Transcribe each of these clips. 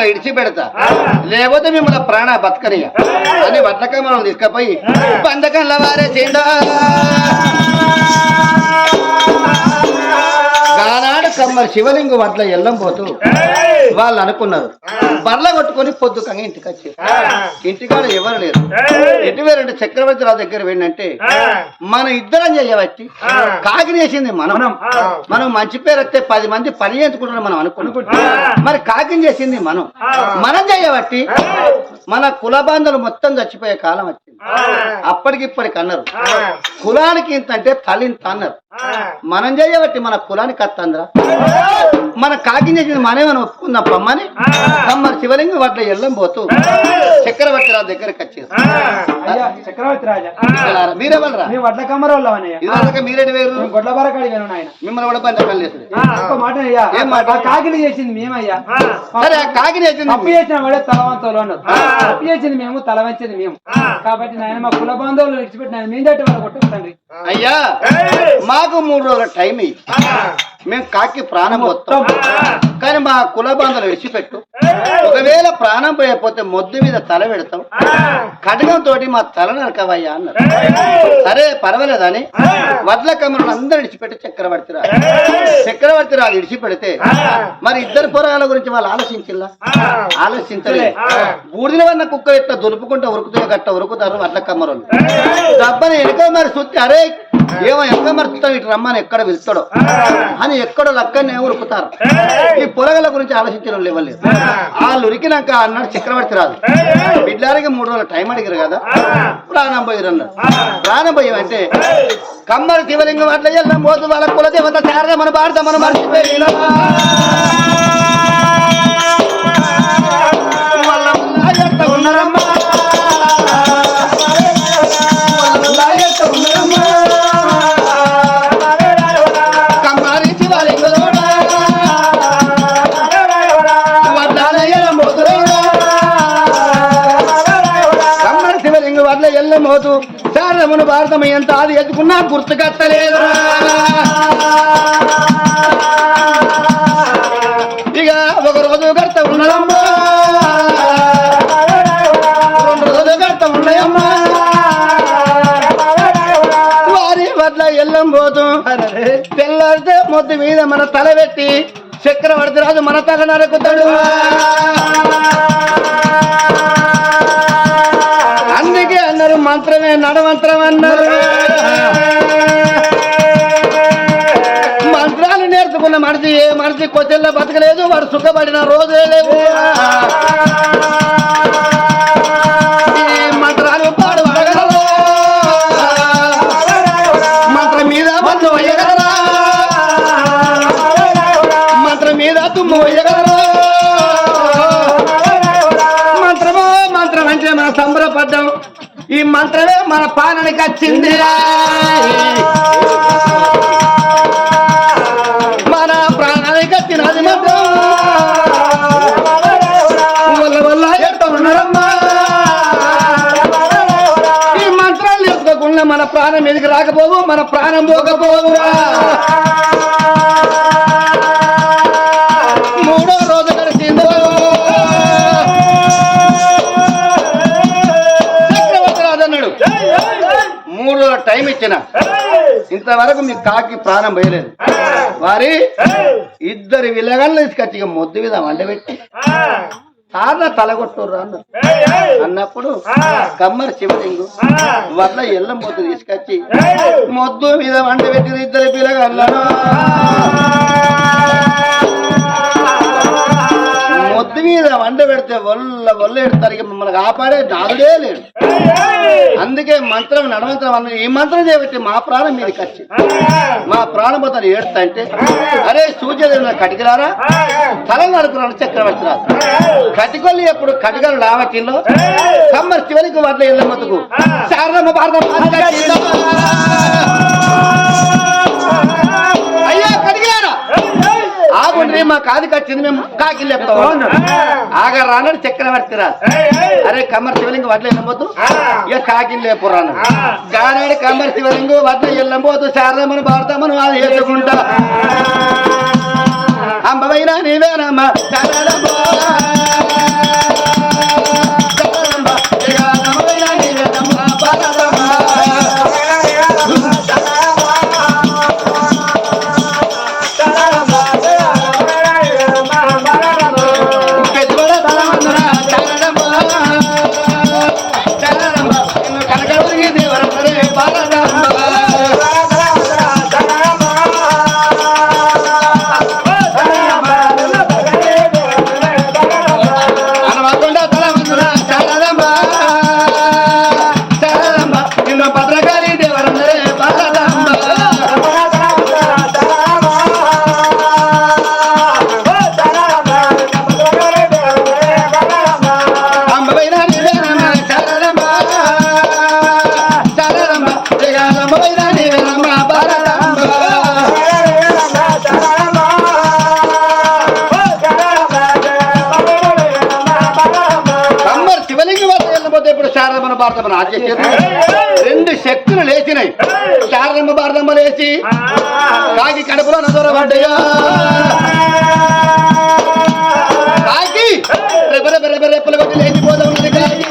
మిమ్మల్ని ఇడిచి పెడతా లేకపోతే మిమ్మల్ని ప్రాణ బతకనియ అని వడ్లక మనం తీసుకపోయి బంధకంల వారే చిందా గానాడు కమ్మరి శివలింగం వడ్ల ఎల్లం పోతూ వాళ్ళు అనుకున్నారు. బర్ల కొట్టుకొని పొద్దు కంగా ఇంటికి వచ్చారు ఇంటికాడ ఎవరు లేరు. ఎటు వేరంటే చక్రవర్తి రావు దగ్గర ఏంటంటే మన ఇద్దరం చేయబట్టి కాకినేసింది మనం. మనం మంచి పేరు వస్తే పది మంది పని చేసుకుంటున్నాం మనం అనుకుంటున్నాం మరి కాకిని చేసింది మనం. మనం చేయబట్టి మన కుల బాంధవులు మొత్తం చచ్చిపోయే కాలం వచ్చింది. అప్పటికిప్పటికి అన్నారు. కులానికి ఇంత అంటే తల ఇంత అన్నారు మనం చేయబట్టి మన కులానికి అత్త అందరా మన కాకి చేసింది మనమేమని ఒప్పుకుందాం పమ్మని కమ్మరి శివలింగం వాటిలో ఎల్లం పోతూ చక్రవర్తి రాజు దగ్గరికి అయ్యా చక్రవర్తి రాజా. ఇలారా, మీరెవరురా మేము వడ్ల కమ్మర వాళ్ళమన్నయ్య ఇదివరకు మీరేటి వేరు మేము గొడ్ల బార కాడిగాను నాయన. మిమ్మల్ని కూడా బంద కలిసి ఒక్క మాట అయ్యా. ఏం మాట? ఆ కాకిని చేసింది మేమయ్యా. సరే ఆ కాకి చేసింది తప్పు చేసిన వాడే తలవంతలు అన్నారు. తప్పు చేసింది మేము తల వంచేది మేము. కాబట్టి నాయన మా కుల బాంధవులు మేము వాళ్ళు కొట్టండి అయ్యా మాకు మూడు రోజుల టైం. మేము కాకి ప్రాణం మొత్తం. కానీ మా కుల బాంధవులు విడిచిపెట్టు. ఒకవేళ ప్రాణం పోయకపోతే మొద్దు మీద తల పెడతాం. కడగంతో మా తల నరకవయ్యా అన్నారు. సరే పర్వాలేదని వడ్ల కమ్మలను అందరు విడిచిపెట్టి చక్రవర్తి రాదు చక్రవర్తి రాదు విడిచిపెడితే మరి ఇద్దరు పొరాల గురించి వాళ్ళు ఆలోచించిల్లా? ఆలోచించలే. బూడిద వన్న కుక్క ఎట్లా దులుపుకుంటా ఉరుకుతే గట్ట ఉరుకుతారు వడ్ల కమ్మరోళ్ళు డబ్బని వెనక మరి సుత్తి అరే ఏమో ఎక్కడ మరుస్తావు ఇటు రమ్మని ఎక్కడ వెళ్తాడో అని ఎక్కడో లక్కనే ఉరుకుతారు. ఈ పొలగల గురించి ఆలోచించడం లేవలేదు వాళ్ళు ఉరికినాక అన్నాడు చక్రవర్తి రాదు బిడ్లారికి మూడు రోజులు టైం అడిగారు కదా? ప్రాణం పోయారు అన్నారు ప్రాణం పోయాం అంటే కమ్మరి శివలింగం అట్లా వెళ్ళాం పోతు వాళ్ళ కులదేవత శారద మన భారత మన మర్చిపోయినా ఉన్నారమ్మా? సమయం తాది ఎంత అది ఎత్తుకున్నా గుర్తుకట్టలేదు. ఇక ఒక రోజు కర్త ఉండడమ్మా. రెండు రోజు గడత ఉండయమ్మా. వారి వడ్ల ఎల్లం పోతూ తెల్లారితే మొద్దు మీద మన తల పెట్టి చక్రవర్తి రాజు మన తల నరకుతాడు. అందుకే అన్నారు మంత్రమే నడమంత్రమే మనిషి ఏ బతకలేదు వాడు సుఖపడిన రోజే లేవు. ఈ మంత్రాలు పాడు వాడగలరా? మంత్రం మీద బంధు వేయగలరా? మంత్రం మీద తుమ్ము వేయగలరా? మంత్రమో మంత్రం అంటే మన సంబరపడ్డాం. ఈ మంత్రమే మన పాలనకి వచ్చింది మన ప్రాణం ఎదిగి రాకపోవు మన ప్రాణం పోకపోవురా. మూడో రోజు గడిచిందో చక్రవర్తి రాజు అన్నాడు. మూడు రోజుల టైం ఇచ్చిన. ఇంతవరకు మీ కాకి ప్రాణం పోయలేదు. వారి ఇద్దరు విలగన్లు తీసుకొచ్చి ఇక మొద్దు మీద వండబెట్టి. సార్ల తలగొట్టుర్రు అన్నారు అన్నప్పుడు కమ్మరి శివలింగు. వడ్ల ఎల్లం పొద్దు తీసుకొచ్చి మొద్దు మీద వండబెట్టిన ఇద్దరు పిల్లగళ్ళను. మొద్దు మీద వండ పెడితే వల్ల వల్ల ఎడతారు. ఇక మమ్మల్ని కాపాడే నాదుడే లేడు. అందుకే మంత్రం నడమంత్రం అన్న ఈ మంత్రం చేయబట్టి మా ప్రాణం మీదకి వచ్చి. మా ప్రాణపోతాను ఏడుతా అంటే అరే సూర్యదేవుని కటికరారా తల నడుకున్నాను చక్రవర్తి రాదు కటికొల్లి ఎప్పుడు కటికలు రావటిలో కమ్మరి చివరికి వడ్ల ఇళ్ళ మతుకు భారత మా కాది కచ్చింది మేము కాకి లేపుతాం. ఆగా రానడు చక్రవర్తి రాదు అరే కమ్మర్ శివలింగ వడ్ల వెళ్ళబోతు ఇక కాకి లేపురాను? గానాడు కమ్మర్ శివలింగ వడ్ల వెళ్ళబోతు శారదమ్మను భారతమ్మను అది ఎత్తుకుంటా అంబవైనా నీవేనమ్మా శారదమ్మ. ఆద్య చేతులు రెండు శక్తులు లేచినాయి. శారదమ్మ భారతమ్మ లేచి కాకి కడుపులో నదూరబడ్డయా కాకి రెప రెప రెప రెప్పలు కొట్టి లేచిపోతా ఉన్నది కాకి.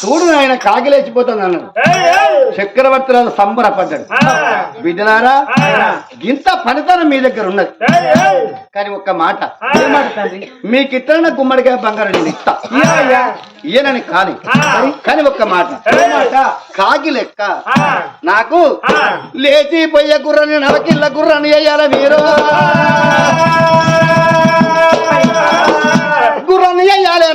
చూడు ఆయన కాకి లేచిపోతుంది అన్నాడు. చక్రవర్తి రాజు సంబరపడ్డాడు బిడ్డలారా ఇంత పనితనం మీ దగ్గర ఉన్నది. కానీ ఒక్క మాట. మీకు ఇతరుల గుమ్మడికాయ బంగారం నేను ఇస్తా. ఈయనని కాని కానీ ఒక్క మాట. కాకి లెక్క. నాకు లేచి పొయ్య గుర్రని నరకిల్ల గుర్రని వేయాల మీరు గుర్రని వేయాలి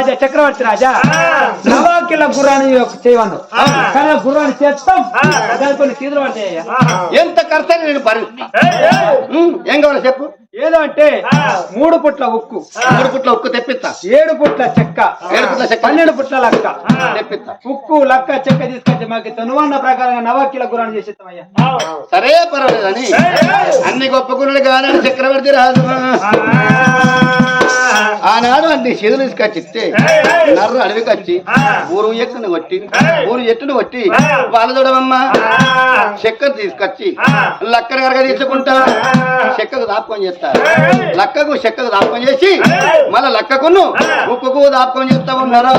రాజా చక్రవర్తి రాజా? నవాకిల గుర్రాన్ని చేయవను కానీ గుర్రాన్ని చేస్తాం. దాని కొన్ని పడతాయ్యా ఎంత ఖర్చు నేను ఉమ్, ఏం కావాలి చెప్పు? ఏదో అంటే మూడు పుట్ల ఉక్కు. మూడు పుట్ల ఉక్కు తెప్పిస్తా. ఏడు పుట్ల చెక్క. ఏడు పుట్ల చెక్క. పన్నెండు పుట్ల లక్క. తెప్పిస్తా. ఉక్కు లక్క చెక్క తీసుకొచ్చి మాకు తనువన్న ప్రకారంగా నవాకిల గుర్రాన్ని చేసేస్తామయ్యా. సరే పర్వాలేదని అన్ని గొప్పకున్నాడు కానీ చక్రవర్తి రాజు. ఆనాడు అన్ని చేతులు తీసుకొచ్చి ఇస్తే నర్ర అడవికి వచ్చి ఊరు ఎట్టును కొట్టి ఊరు ఎట్టును కొట్టి వాళ్ళ చూడమమ్మా చెక్కను తీసుకొచ్చి లక్కన కరగ తీసుకుంటా చెక్కకు దాపకం చేస్తారు. లక్కకు చెక్కకు దాపకం చేసి మళ్ళా లక్కకును ఉక్కుకు దాపకం చేస్తా ఉన్నారా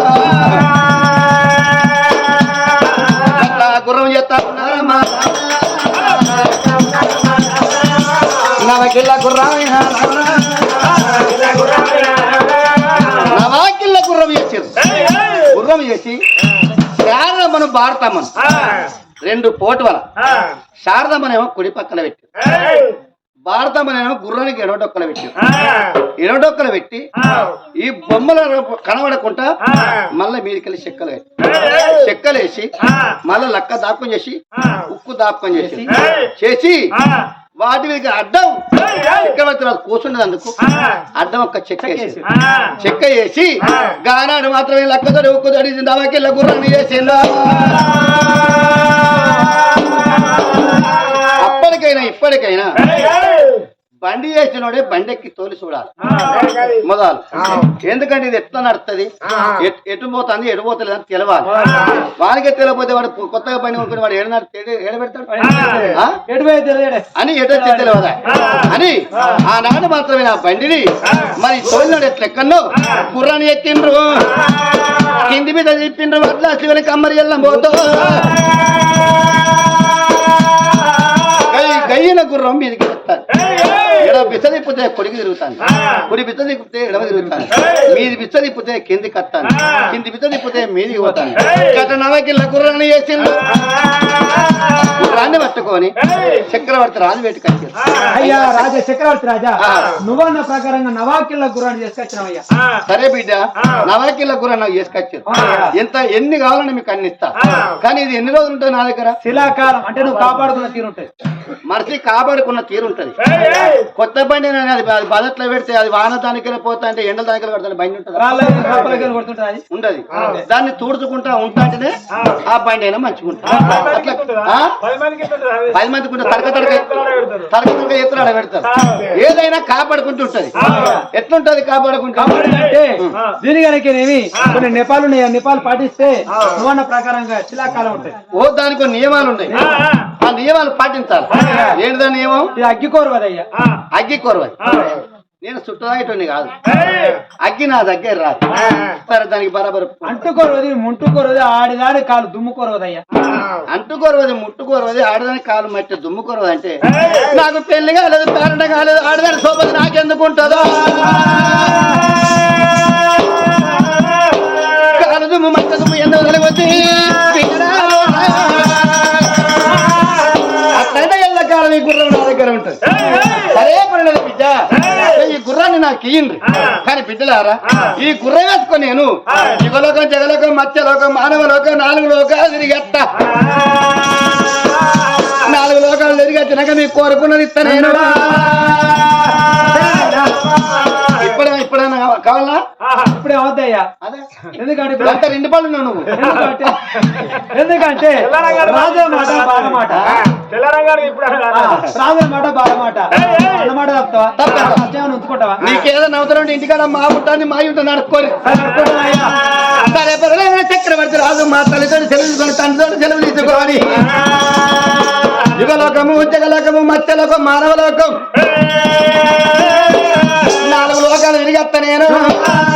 గుర్రం చేస్తా ఉన్నారమ్మా నవకిల్ల గుర్రమైన నవాకిల్ల గుర్రం చేసారు. గుర్రం చేసి శారదమ్మను భారతమ్మను రెండు పోటు వల శారదమ్మనేమో కుడి పక్కన పెట్టి భారతమ్మనేమో గుర్రానికి ఎడవడొక్కలు పెట్టి. ఎడవడొక్కలు పెట్టి ఈ బొమ్మల కనబడకుండా మళ్ళీ మీదికెళ్ళి చెక్కలు పెట్టి చెక్కలేసి మళ్ళీ లక్క దాపకం చేసి ఉక్కు దాపకం చేసి. చేసి వాటి మీద అడ్డం చక్రవర్తి రాజు కూర్చున్నదందుకు అడ్డం ఒక చెక్క వేసి. చెక్క వేసి గానాడు మాత్రమే లక్కతో ఉక్కు తడిసి నవకిల్ల గుర్రాన్ని చేసిందా అప్పటికైనా ఇప్పటికైనా బండి చేసినోడే బండి ఎక్కి తోలి చూడాలి. మొదలు. ఎందుకంటే ఇది ఎట్లా నడుస్తుంది ఎట్- పోతుంది ఎటు పోతలేదు అని తెలవాలి. వానికే తెలియకపోతే వాడు కొత్తగా బండి కొనుక్కుని వాడు ఏడు నడు ఏడు పెడతాడు ఆ? ఎటు పోయి తెలియడే అని ఎటు వచ్చి తెలియదా అని ఆనాడు మాత్రమే నా బండిని మరి తోలినాడు ఎట్లా ఎక్కడో గుర్రాన్ని ఎక్కిండ్రు కింది మీద తిప్పిండ్రు అట్లా శివుని కమ్మరి ఎల్లం పోతో. எனக்கு ரொம்ப இதுக்கு ఎత్తాను ఎడవ బిచ్చ తిప్పితే కొడికి తిరుగుతాను. కుడి బిచ్చ తిప్పితే ఎడవ తిరుగుతాను. మీది బిచ్చ తిప్పితే కిందికి వస్తాను కింది బిచ్చ తిప్పితే మీదికి పోతాను. గత నవకిల్ల గుర్రాన్ని చేసిండు. గుర్రాన్ని పట్టుకొని చక్రవర్తి రాజు వచ్చారు అయ్యా రాజా చక్రవర్తి రాజా. నువ్వన్న ప్రకారంగా నవాకిల గుర్రాన్ని చేసుకొచ్చినావయ్యా సరే బిడ్డ నవాకిల్ల గుర్ర నాకు చేసుకొచ్చారు. ఎంత ఎన్ని కావాలని మీకు అన్ని ఇస్తా. కానీ ఇది ఎన్ని రోజులు ఉంటుంది నా దగ్గర? శిలాకాలం అంటే నువ్వు కాపాడుకున్న తీరుంటది మనిషి కాపాడుకున్న తీరు ఉంటది. కొత్త బండి అది బదట్లో పెడితే అది వాన దానికి పోతా అంటే ఎండల దానికి పడుతుంది బండి ఉంటుంది? ఉండదు. దాన్ని తూడుచుకుంటా ఉంటా అంటేనే ఆ. బండి అయినా ఆ? పది మందికి ఉంటే తడక తడక తడక తడక పెడతారు. ఏదైనా కాపాడుకుంటూ ఉంటది. ఎట్లుంటది కాపాడుకుంటా? దీని కనుకనేమి కొన్ని నెపాలు ఉన్నాయి ఆ. నెపాలు పాటిస్తే ప్రకారంగా శిలాకాలం ఉంటాయి. ఓ దానికి నియమాలు ఉన్నాయి. నియమాలు పాటించాలి. ఏంటిదా నియమం? ఇది అగ్గికోరు అదయ్యా అగ్గి కొరవది. నేను చుట్టదాగేటోని కాదు. అగ్గి నా దగ్గర రాదు. సరే దానికి బరాబర్ అంటుకోరవది ముంటుకోరవది ఆడిదాడి కాలు దుమ్ముకోరవదయ్యా అంటుకోరవది ముట్టుకోరవది ఆడదానికి కాలు మట్టి దుమ్ముకోరవది అంటే నాకు పెళ్ళి కాలేదు పేరంట కాలేదు ఆడదాని సోపతి నాకెందుకు ఉంటుందో కాలు దుమ్ము మట్టి దుమ్ము ఎందుకు తెలియవద్ది ఉంటుంది సరే పడినది బిడ్డ. ఈ గుర్రాన్ని నాకు ఇయ్యండి కానీ బిడ్డలారా ఈ గుర్ర వేసుకొని నేను. యుగలోకం జగలోకం మత్స్యలోకం మానవ లోకం నాలుగు లోకాలు తిరిగెత్త నాలుగు లోకాలు తిరిగెత్తినాక మీకు కోరుకున్నది ఇస్తా కావాలా? ఇప్పుడే అవద్దయ్యా అదే. ఎందుకంటే అంతా రెండు పళ్ళు నువ్వు. ఎందుకంటే మాట బాల మాట మాట బాల మాట అన్న మాట తప్పుతావా తప్పుతా. సత్యాన్ని ఉంచుకుంటావా? ఇంటికాడ మా పుట్టాన్ని మా ఇంట నడుచుకోరు అనుకుంటున్నాయా? సరే పర్వాలేదు, చక్రవర్తి రాజు మా తల్లితో సెలవుకొని తండ్రితో సెలవు తీసుకొని. యుగలోకము జగలోకము మత్స్యలోకం మానవలోకం. లోకాలు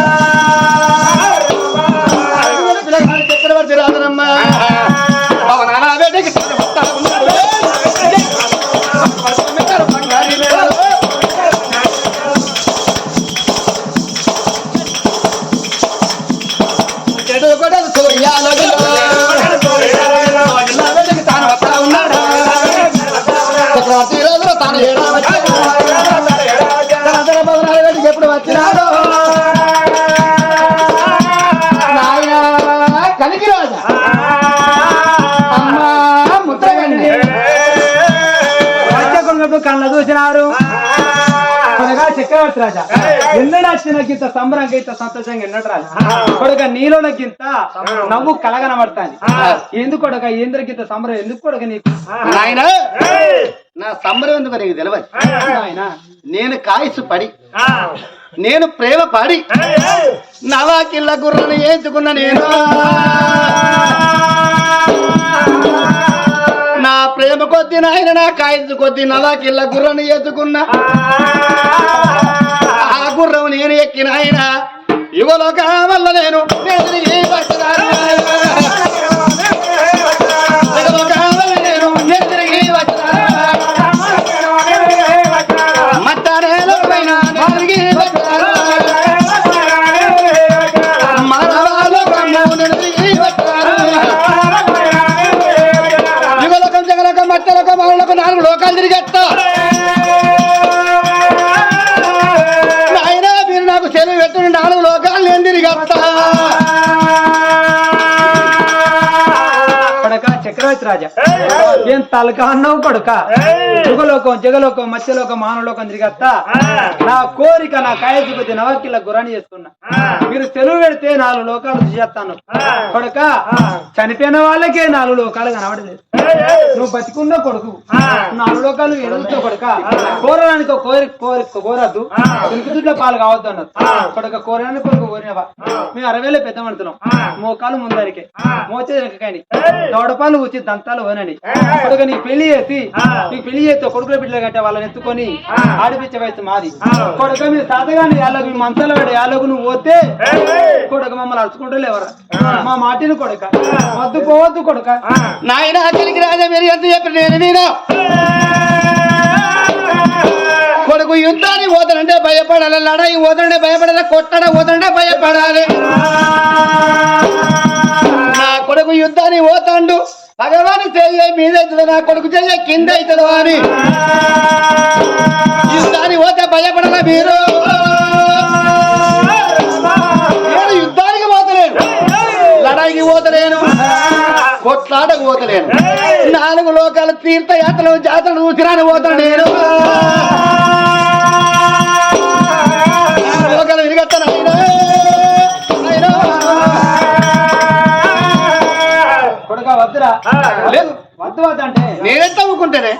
చూసినారు కొడగా చక్రవర్తి రాజా ఎన్నడ వచ్చిన గింత సంబరంగా ఇంత సంతోషంగా ఎన్నడు రాజు. కొడక నీలో గింత నవ్వు కలగనబడతాను ఎందుకు కొడక ఏంద్రకింత సంబరం? ఎందుకు కొడక నీకు? నాయన నా సంబరం ఎందుకు నీకు తెలియదు ఆయన నేను కాయసు పడి నేను ప్రేమ పడి నవాకిళ్ళ గుర్రను ఏంచుకున్న నేను. ప్రేమ కొద్ది నాయన నా కాయసు కొద్ది నవాకిళ్ళ గుర్రను ఎత్తుకున్నా. ఆ. గుర్రం నేను ఎక్కిన ఆయన యువలోక వల్ల నేను రాజా. ఏం తలక అన్నావు కొడుక? యుగలోకం జగలోకం మత్స్యలోకం మానవలోకం తిరిగత్తా. నా కోరిక నా కొద్ది నవకిల గురాని చేసుకున్నా. మీరు సెలవు పెడితే నాలుగు లోకాలు చేస్తాను. కొడుక చనిపోయిన వాళ్ళకే నాలుగు లోకాలు కనబడలేదు. నువ్వు బతికున్న కొడుకు. నాలుగు లోకాలు ఎదుగుతో కొడుక. కోరడానికి ఒక కోరి కోరి కోరద్దు. దుడ్ల పాలు కావద్దు అన్నది. కొడుక కోరడానికి కొడుకు కోరినవా? మేము అరవేలే పెద్ద పడుతున్నాం మోకాలు ముందరికి. మోచే వెనకకాయని. దౌడపాలు వచ్చి దంతాలు పోనని కొడుక నీకు పెళ్ళి చేసి నీకు పెళ్ళి చేస్తే కొడుకుల బిడ్డలు కంటే వాళ్ళని ఎత్తుకొని ఆడిపించే వయసు మాది. కొడుక మీరు తాతగాని యాలకు మీ మంచాల వాడు యాలకు నువ్వు పోతే కొడుక మమ్మల్ని అరుచుకుంటూ లేవరా? మా మాటిని కొడుక. వద్దు పోవద్దు కొడుక. నాయన అతనికి రాజా మీరు ఎంత చెప్పిన నేను నేను? కొడుకు యుద్ధానికి పోతానంటే భయపడాలి. లడాయి పోతానంటే భయపడాలి. కొట్టడం పోతానంటే భయపడాలి. నా కొడుకు యుద్ధానికి పోతాండు. భగవాన్ చెయ్యి మీద అవుతుందో నా కొడుకు చెయ్యి కింద అవుతుందో అని. యుద్ధానికి పోతే భయపడాల మీరు? నేను యుద్ధానికి పోతలేను. లడాయికి పోతలేను. కొట్లాటకు పోతలేను. నాలుగు లోకాల తీర్థయాత్రలు జాతరలు ఉచిరాని పోతాను నేను. వద్దురా లేదు వద్దు వద్దంటే నేనెంత ఊకుంటేనే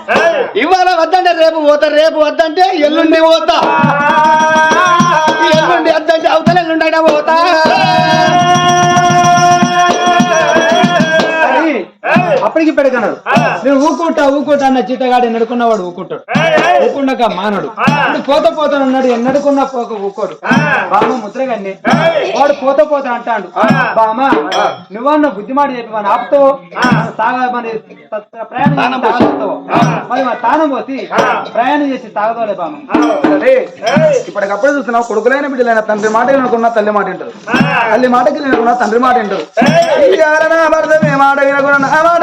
ఇవాళ వద్దంటే రేపు పోతా రేపు వద్దంటే ఎల్లుండి పోతా. ఎల్లుండి వద్దంటే అవతల ఎల్లుండి అయినా పోతా అప్పటికి పెడకన్నాడు నేను ఊకుంటా ఊకుంటా అన్న చీతగాడు ఎన్నడుకున్నవాడు ఊకుంటాడు. ఊకుండక మానడు. పోత పోతాను అన్నాడు ఎన్నడుకున్నా పోక ఊకోడు. బామ ముద్రగాన్ని వాడు పోత పోతా అంటాడు. బామ నువ్వన్న బుద్ధిమాట చెప్పి మన ఆపుతావు? సాగ మరి ప్రయాణం మరి మన తానం పోసి ప్రయాణం చేసి తాగదోలే బామ ఇప్పటికప్పుడు చూస్తున్నావు కొడుకులైన బిడ్డలైన తండ్రి మాట వినకున్నా తల్లి మాట వింటారు. తల్లి మాటకి వినకున్నా తండ్రి మాట వింటారు. మే మాట వినకున్నా నా మాట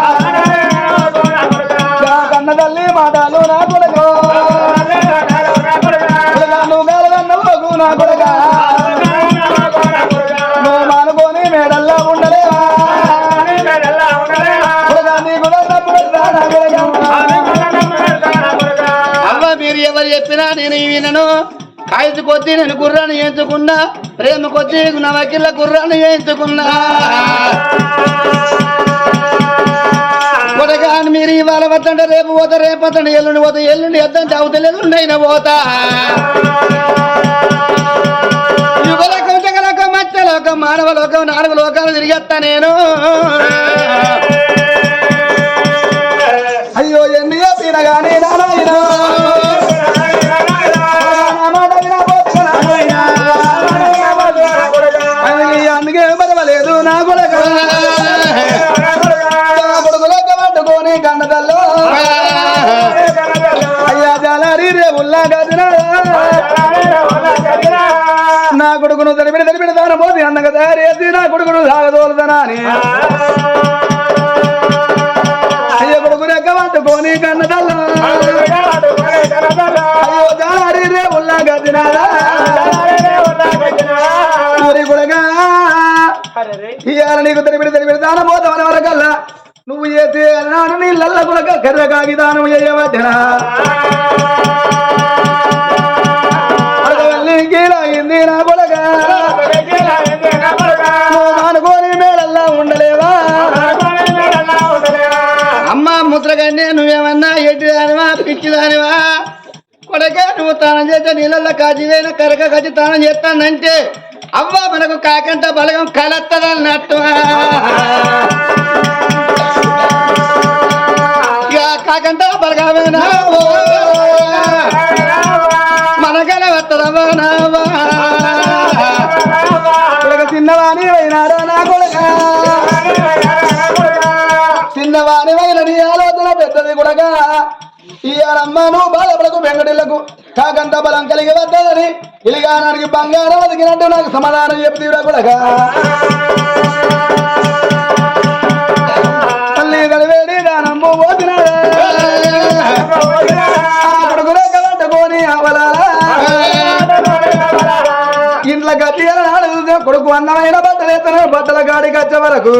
ఎవరు చెప్పినా నేను వినను. కాయతు కొద్ది నేను గుర్రాన్ని ఎంచుకున్నా. ప్రేమ కొద్ది నా వకీల గుర్రాన్ని ఎంచుకున్నా. కొడగాని మీరు ఇవాళ వద్దంటే రేపు పోతా రేపు వద్దండి ఎల్లుండి పోతా ఎల్లుండి వద్దంటే అవతల ఎల్లుండి అయినా పోతా. యుగలోకం జగలోకం మత్స్యలోకం మానవ లోకం నాలుగు లోకాలు తిరిగేస్తా నేను. కొడుకును తడిపిడి తడిపిడి దాన పోతే అన్నగా తయారు నా కొడుకును సాగదోలుదనా అని అయ్యో కొడుకు రెక్క పట్టుకొని కన్నదల్లో అయ్యో జాలారి రేవుల్లా గదినారా ఊరి కొడగా ఇవాళ నీకు తడిపిడి తడిపిడి దానం పోతామని వరకల్లా. నువ్వు చేసే అన్నాడు నీళ్ళల్ల కొడక కర్ర కాగితానం చేయవచ్చరా చేయవద్దనా నా బొలగా? నువ్వు మానుకోని మేడల్లా ఉండలేవా? అమ్మ ముద్రగన్నే నువ్వేమన్నా ఎడ్డి దానివా పిచ్చి దానివా నువ్వు తానం చేస్తే నీళ్ళల్లో కాజీవైన కరక కచ్చి తానం చేస్తానంటే అవ్వ మనకు కాకంట బలగం కలత్తదన్నట్టు ఇక కాకంట బలగమేనా? ఓ చిన్నవాణి అయిన నీ ఆలోచన పెద్దది కూడా ఈ నువ్వు బాధపడకు వెంకటిళ్ళకు కాకంత బలం కలిగి వద్దదని ఇలిగానానికి బంగారం అదిగినట్టు నాకు సమాధానం చెప్తీరా కొడక. తల్లి గడివేడి దానమ్ము పోతున్నాడా ఇంట్లో గట్టి కొడుకు అన్నమైన బట్టలు ఎత్తన బట్టల గాడికి వచ్చే వరకు.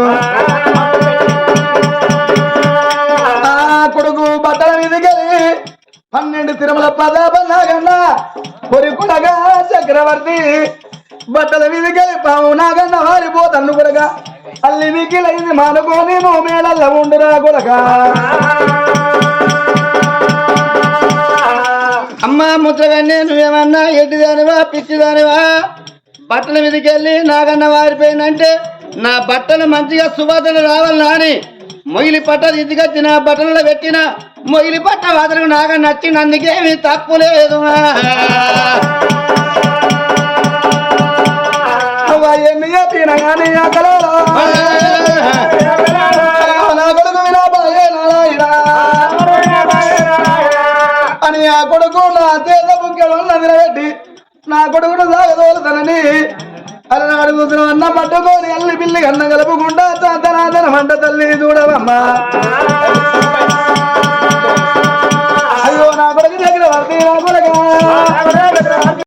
కొడుకు బట్టల మీదకెళ్ళి పన్నెండు తిరుమల పదాపన్నాగన్న పొరి చక్రవర్తి బట్టల మీదకెళ్ళి పావు నాగన్న వారిపోతన్ను కొడగా. అల్లి మిగిలైంది మానుకోని నువ్వు మేళల్ల ఉండురా కొడగా. అమ్మ ముచ్చగానే నువ్వేమన్నా ఎడ్డి పిచ్చిదానివా? పిచ్చి బట్టల మీదకి నాగన్న వారిపోయిందంటే నా బట్టలు మంచిగా సువాసన రావాలని అని మొయిలి పట్ట తీసుకొచ్చి నా బట్టలలో పెట్టిన మొయిలి పట్ట వాసనకు నాగా నచ్చింది అందుకేమి తప్పు లేదు. నువ్వు ఎన్ని అని ఆ కొడుకు నా చేత బుక్కెడు నిలబెట్టి నా కొడుకును సాగదోలుతానని అలనాడు కూతురు అన్న పట్టుకొని అల్లి పిల్లి అన్న కలుపుకుంటా తాతనాదన మంట తల్లి చూడవమ్మా. అయ్యో నా కొడుకు దగ్గర వర్తీ నా కొడుకు?